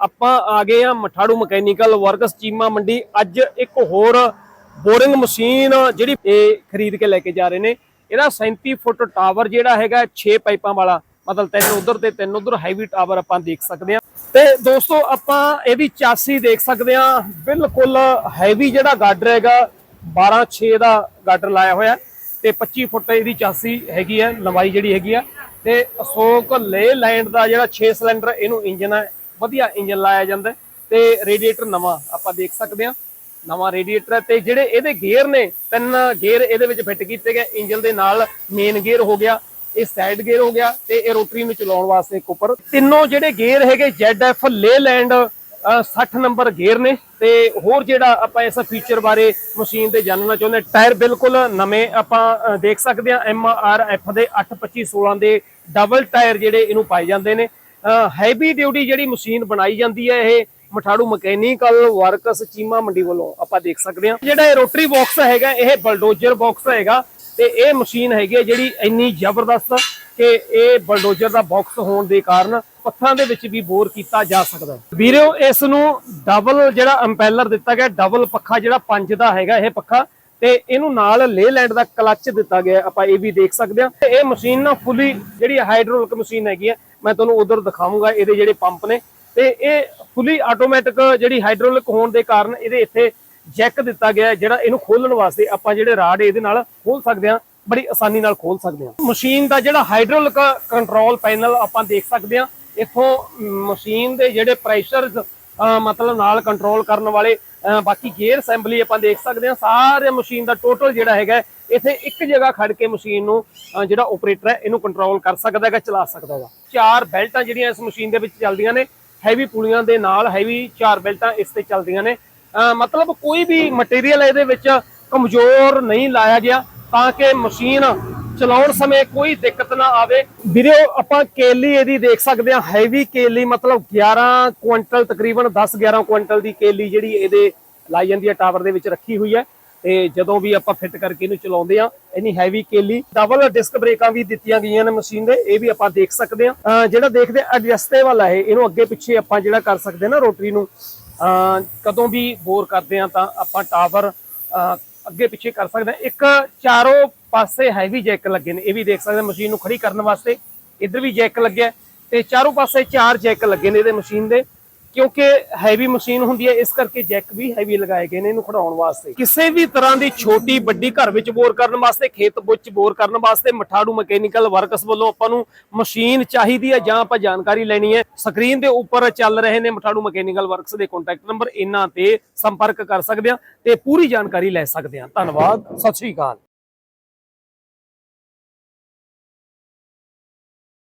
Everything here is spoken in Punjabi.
ਆਪਾਂ ਆ ਗਏ ਆ ਮਠਾੜੂ ਮਕੈਨੀਕਲ ਵਰਕਸ ਚੀਮਾ ਮੰਡੀ। ਅੱਜ ਇੱਕ ਹੋਰ ਬੋਰਿੰਗ ਮਸ਼ੀਨ ਜਿਹੜੀ ਇਹ ਖਰੀਦ ਕੇ ਲੈ ਕੇ ਜਾ ਰਹੇ ਨੇ। ਇਹਦਾ 37 ਫੁੱਟ ਟਾਵਰ ਜਿਹੜਾ ਹੈਗਾ 6 ਪਾਈਪਾਂ ਵਾਲਾ। ਮਤਲਬ ਤਿੰਨ ਉਧਰ ਤੇ ਤਿੰਨ ਉਧਰ ਹੈਵੀ ਟਾਵਰ ਆਪਾਂ ਦੇਖ ਸਕਦੇ ਆ ਤੇ ਦੋਸਤੋ, ਆਪਾਂ ਇਹਦੀ ਚਾਸੀ ਦੇਖ ਸਕਦੇ ਆ ਬਿਲਕੁਲ ਹੈਵੀ ਜਿਹੜਾ ਗਾਡਰ ਹੈਗਾ 12 6 ਦਾ ਗਾਡਰ ਲਾਇਆ ਹੋਇਆ ਤੇ 25 ਫੁੱਟ ਇਹਦੀ ਚਾਸੀ ਹੈਗੀ ਹੈ, ਲੰਬਾਈ ਜਿਹੜੀ ਹੈਗੀ ਆ। ਤੇ ਅਸ਼ੋਕ ਲੇ ਲੈਂਡ ਦਾ ਜਿਹੜਾ 6 ਸਿਲੰਡਰ ਇਹਨੂੰ ਇੰਜਨ ਹੈ ਵਧੀਆ ਇੰਜਨ ਲਾਇਆ ਜਾਂਦਾ ਤੇ ਰੇਡੀਏਟਰ ਨਵਾਂ ਆਪਾਂ ਦੇਖ ਸਕਦੇ ਹਾਂ। ਨਵਾਂ ਰੇਡੀਏਟਰ ਹੈ ਤੇ ਜਿਹੜੇ ਇਹਦੇ ਗੇਅਰ ਨੇ ਤਿੰਨ ਗੇਅਰ ਇਹਦੇ ਵਿੱਚ ਫਿੱਟ ਕੀਤੇ ਗਏ। ਇੰਜਨ ਦੇ ਨਾਲ ਮੇਨ ਗੇਅਰ ਹੋ ਗਿਆ ਇਹ ਸਾਈਡ ਗੇਅਰ ਹੋ ਗਿਆ ਤੇ ਇਹ ਰੋਟਰੀ ਨੂੰ ਚਲਾਉਣ ਵਾਸਤੇ ਇੱਕ ਉੱਪਰ। ਤਿੰਨੋਂ ਜਿਹੜੇ ਗੇਅਰ ਹੈਗੇ ZF ਲੇਲੈਂਡ 60 ਨੰਬਰ ਗੇਅਰ ਨੇ ਤੇ ਹੋਰ ਜਿਹੜਾ ਆਪਾਂ ਇਸ ਫੀਚਰ ਬਾਰੇ ਮਸ਼ੀਨ ਤੇ ਜਾਣਨਾ ਚਾਹੁੰਦੇ ਹਾਂ, ਟਾਇਰ ਬਿਲਕੁਲ ਨਵੇਂ ਆਪਾਂ ਦੇਖ ਸਕਦੇ ਹਾਂ। MRF ਦੇ 82516 ਦੇ ਡਬਲ ਟਾਇਰ ਜਿਹੜੇ ਇਹਨੂੰ ਪਾਏ ਜਾਂਦੇ ਨੇ। ਹੈਵੀ ਡਿਊਟੀ ਜਿਹੜੀ ਮਸ਼ੀਨ ਬਣਾਈ ਜਾਂਦੀ ਹੈ ਇਹ ਮਠਾੜੂ ਮਕੈਨੀਕਲ, ਵਰਕਸ, ਚੀਮਾ ਮੰਡੀ ਵੱਲੋਂ ਆਪਾਂ ਦੇਖ ਸਕਦੇ ਹਾਂ। ਜਿਹੜਾ ਇਹ ਰੋਟਰੀ ਬਾਕਸ ਹੈਗਾ, ਇਹ ਬਲਡੋਜ਼ਰ ਬਾਕਸ ਹੈਗਾ ਤੇ ਇਹ ਮਸ਼ੀਨ ਹੈਗੀ ਹੈ ਜਿਹੜੀ ਇੰਨੀ ਜ਼ਬਰਦਸਤ ਕਿ ਇਹ ਬਲਡੋਜ਼ਰ ਦਾ ਬਾਕਸ ਹੋਣ ਦੇ ਕਾਰਨ ਪੱਥਾਂ ਦੇ ਵਿੱਚ ਵੀ ਬੋਰ ਕੀਤਾ ਜਾ ਸਕਦਾ ਹੈ। ਵੀਰਿਓ ਇਸ ਨੂੰ ਡਬਲ ਜਿਹੜਾ ਅੰਪੈਲਰ ਦਿੱਤਾ ਗਿਆ ਡਬਲ ਪੱਖਾ ਜਿਹੜਾ ਪੰਜ ਦਾ ਹੈਗਾ ਇਹ ਪੱਖਾ ਤੇ ਇਹਨੂੰ ਨਾਲ ਲੇਲੈਂਡ ਦਾ ਕਲੱਚ ਦਿੱਤਾ ਗਿਆ ਆਪਾਂ ਇਹ ਵੀ ਦੇਖ ਸਕਦੇ ਹਾਂ। ਤੇ ਇਹ ਮਸ਼ੀਨ ਨਾ ਫੁੱਲੀ ਜਿਹੜੀ ਹਾਈਡ੍ਰੋਲਿਕ ਮਸ਼ੀਨ ਹੈਗੀ ਹੈ ਮੈਂ ਤੁਹਾਨੂੰ ਉਧਰ ਦਿਖਾਵਾਂਗਾ ਇਹਦੇ ਜਿਹੜੇ ਪੰਪ ਨੇ। ਤੇ ਇਹ ਫੁੱਲੀ ਆਟੋਮੈਟਿਕ ਜਿਹੜੀ ਹਾਈਡ੍ਰੋਲਿਕ ਹੋਣ ਦੇ ਕਾਰਨ ਇਹਦੇ ਇੱਥੇ ਜੈਕ ਦਿੱਤਾ ਗਿਆ ਜਿਹੜਾ ਇਹਨੂੰ ਖੋਲਣ ਵਾਸਤੇ ਆਪਾਂ ਜਿਹੜੇ ਰਾਡ ਇਹਦੇ ਨਾਲ ਖੋਲ ਸਕਦੇ ਹਾਂ ਬੜੀ ਆਸਾਨੀ ਨਾਲ ਖੋਲ ਸਕਦੇ ਹਾਂ। ਮਸ਼ੀਨ ਦਾ ਜਿਹੜਾ ਹਾਈਡ੍ਰੋਲਿਕ ਕੰਟਰੋਲ ਪੈਨਲ ਆਪਾਂ ਦੇਖ ਸਕਦੇ ਹਾਂ ਇੱਥੋਂ ਮਸ਼ੀਨ ਦੇ ਜਿਹੜੇ ਪ੍ਰੈਸ਼ਰ ਮਤਲਬ ਨਾਲ ਕੰਟਰੋਲ ਕਰਨ ਵਾਲੇ ਅਹ, ਬਾਕੀ ਗੇਅਰ ਅਸੈਂਬਲੀ ਆਪਾਂ ਦੇਖ ਸਕਦੇ ਹਾਂ ਸਾਰੇ ਮਸ਼ੀਨ ਦਾ ਟੋਟਲ ਜਿਹੜਾ ਹੈਗਾ ਇੱਥੇ ਇੱਕ ਜਗ੍ਹਾ ਖੜ ਕੇ ਮਸ਼ੀਨ ਨੂੰ ਜਿਹੜਾ ਆਪਰੇਟਰ ਹੈ, ਇਹਨੂੰ ਕੰਟਰੋਲ ਕਰ ਸਕਦਾ ਹੈਗਾ, ਚਲਾ ਸਕਦਾ ਹੈਗਾ। ਚਾਰ ਬੈਲਟਾਂ ਜਿਹੜੀਆਂ ਇਸ ਮਸ਼ੀਨ ਦੇ ਵਿੱਚ ਚੱਲਦੀਆਂ ਨੇ ਹੈਵੀ ਪੁਲੀਆਂ ਦੇ ਨਾਲ ਹੈਵੀ ਚਾਰ ਬੈਲਟਾਂ ਇਸ ਤੇ ਚੱਲਦੀਆਂ ਨੇ। ਮਤਲਬ ਕੋਈ ਵੀ ਮਟੀਰੀਅਲ ਇਹਦੇ ਵਿੱਚ ਕਮਜ਼ੋਰ ਨਹੀਂ ਲਾਇਆ ਗਿਆ, ਤਾਂ ਕਿ ਮਸ਼ੀਨ ਚਲਾਉਣ ਸਮੇਂ ਕੋਈ ਦਿੱਕਤ ਨਾ ਆਵੇ। ਵੀਡੀਓ ਆਪਾਂ ਕੇਲੀ ਇਹਦੀ ਦੇਖ ਸਕਦੇ ਹਾਂ ਹੈਵੀ ਕੇਲੀ, ਮਤਲਬ 11 ਕੁਇੰਟਲ, ਤਕਰੀਬਨ 10 11 ਕੁਇੰਟਲ ਦੀ ਕੇਲੀ ਜਿਹੜੀ ਇਹਦੇ ਲਾਈ ਜਾਂਦੀ ਹੈ, ਟਾਵਰ ਦੇ ਵਿੱਚ ਰੱਖੀ ਹੋਈ ਹੈ। ਤੇ ਜਦੋਂ ਵੀ ਆਪਾਂ ਫਿੱਟ ਕਰਕੇ ਇਹਨੂੰ ਚਲਾਉਂਦੇ ਆ ਇੰਨੀ ਹੈਵੀ ਕੇਲੀ ਡਬਲ ਡਿਸਕ ਬ੍ਰੇਕਾਂ ਵੀ ਦਿੱਤੀਆਂ ਗਈਆਂ ਨੇ ਮਸ਼ੀਨ ਦੇ, ਇਹ ਵੀ ਆਪਾਂ ਦੇਖ ਸਕਦੇ ਆ ਜਿਹੜਾ ਦੇਖਦੇ ਐਡਜਸਟੇਬਲ ਹੈ ਇਹਨੂੰ ਅੱਗੇ ਪਿੱਛੇ ਆਪਾਂ ਜਿਹੜਾ ਕਰ ਸਕਦੇ ਨਾ ਰੋਟਰੀ ਨੂੰ, ਅਹ ਕਦੋਂ ਵੀ ਬੋਰ ਕਰਦੇ ਆ ਤਾਂ ਆਪਾਂ ਟਾਵਰ ਅੱਗੇ ਪਿੱਛੇ ਕਰ ਸਕਦੇ ਹਾਂ। ਇੱਕ ਚਾਰੋਂ ਪਾਸੇ ਹੈਵੀ ਜੈਕ ਲੱਗੇ ਨੇ, ਇਹ ਵੀ ਦੇਖ ਸਕਦੇ ਮਸ਼ੀਨ ਨੂੰ ਖੜੀ ਕਰਨ ਵਾਸਤੇ। ਇੱਧਰ ਵੀ ਜੈਕ ਲੱਗਿਆ ਤੇ ਚਾਰੋਂ ਪਾਸੇ ਚਾਰ ਜੈਕ ਲੱਗੇ ਨੇ ਇਹਦੇ ਮਸ਼ੀਨ ਦੇ। ਕਿਉਂਕਿ ਹੈਵੀ ਮਸ਼ੀਨ ਹੁੰਦੀ ਹੈ, ਇਸ ਕਰਕੇ ਜੈਕ ਵੀ ਹੈਵੀ ਲਗਾਏ ਗਏ ਨੇ ਇਹਨੂੰ ਖੜਾਉਣ ਵਾਸਤੇ। ਕਿਸੇ ਵੀ ਤਰ੍ਹਾਂ ਦੀ ਛੋਟੀ ਵੱਡੀ ਘਰ ਵਿੱਚ ਬੋਰ ਕਰਨ ਵਾਸਤੇ, ਖੇਤ ਵਿੱਚ ਬੋਰ ਕਰਨ ਵਾਸਤੇ ਮਠਾੜੂ ਮਕੈਨੀਕਲ ਵਰਕਸ ਵੱਲੋਂ ਆਪਾਂ ਨੂੰ ਮਸ਼ੀਨ ਚਾਹੀਦੀ ਹੈ ਜਾਂ ਆਪਾਂ ਜਾਣਕਾਰੀ ਲੈਣੀ ਹੈ। ਸਕਰੀਨ ਦੇ ਉੱਪਰ ਚੱਲ ਰਹੇ ਨੇ ਮਠਾੜੂ ਮਕੈਨੀਕਲ ਵਰਕਸ ਦੇ ਕੰਟੈਕਟ ਨੰਬਰ ਇਹਨਾਂ ਤੇ ਸੰਪਰਕ ਕਰ ਸਕਦੇ ਆ ਤੇ ਪੂਰੀ ਜਾਣਕਾਰੀ ਲੈ ਸਕਦੇ ਆ ਧੰਨਵਾਦ, ਸਤਿ ਸ਼੍ਰੀ ਅਕਾਲ।